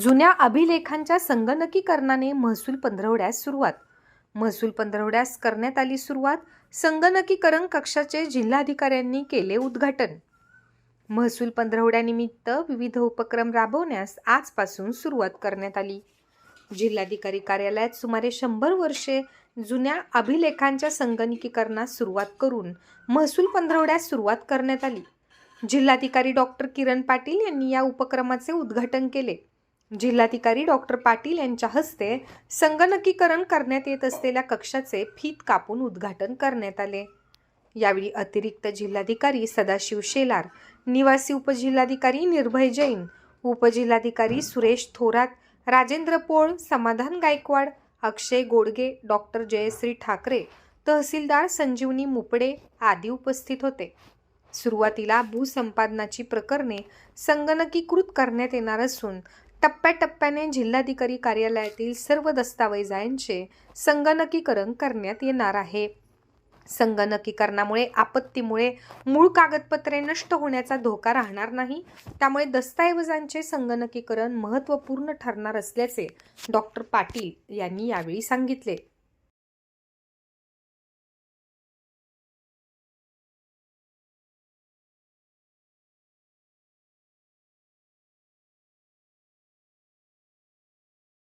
जुन्या अभिलेखांच्या संगणकीकरणाने महसूल पंधरवड्यास सुरुवात. महसूल पंधरवड्यास करण्यात आली सुरुवात संगणकीकरण कक्षाचे जिल्हाधिकाऱ्यांनी केले उद्घाटन. महसूल पंधरवड्यानिमित्त विविध उपक्रम राबवण्यास आजपासून सुरुवात करण्यात आली. जिल्हाधिकारी कार्यालयात सुमारे शंभर वर्षे जुन्या अभिलेखांच्या संगणकीकरणास सुरुवात करून महसूल पंधरवड्यास सुरुवात करण्यात आली. जिल्हाधिकारी डॉक्टर किरण पाटील यांनी या उपक्रमाचे उद्घाटन केले. जिल्हाधिकारी डॉक्टर पाटील यांच्या हस्ते संगणकीकरण करण्यात येत असलेल्या कक्षाचे फीत कापून उद्घाटन करण्यात आले. यावेळी अतिरिक्त जिल्हाधिकारी सदाशिव शेलार निवासी उपजिल्हाधिकारी निर्भय जैन उपजिल्हाधिकारी सुरेश थोरात राजेंद्र पोळ समाधान गायकवाड अक्षय गोडगे डॉक्टर जयश्री ठाकरे तहसीलदार संजीवनी मुपडे आदी उपस्थित होते. सुरुवातीला भूसंपादनाची प्रकरणे संगणकीकृत करण्यात येणार असून टप्प्याटप्प्याने जिल्हाधिकारी कार्यालयातील सर्व दस्तावेजांचे संगणकीकरण करण्यात येणार आहे. संगणकीकरणामुळे आपत्तीमुळे मूळ कागदपत्रे नष्ट होण्याचा धोका राहणार नाही. त्यामुळे दस्तऐवजांचे संगणकीकरण महत्त्वपूर्ण ठरणार असल्याचे डॉक्टर पाटील यांनी यावेळी सांगितले.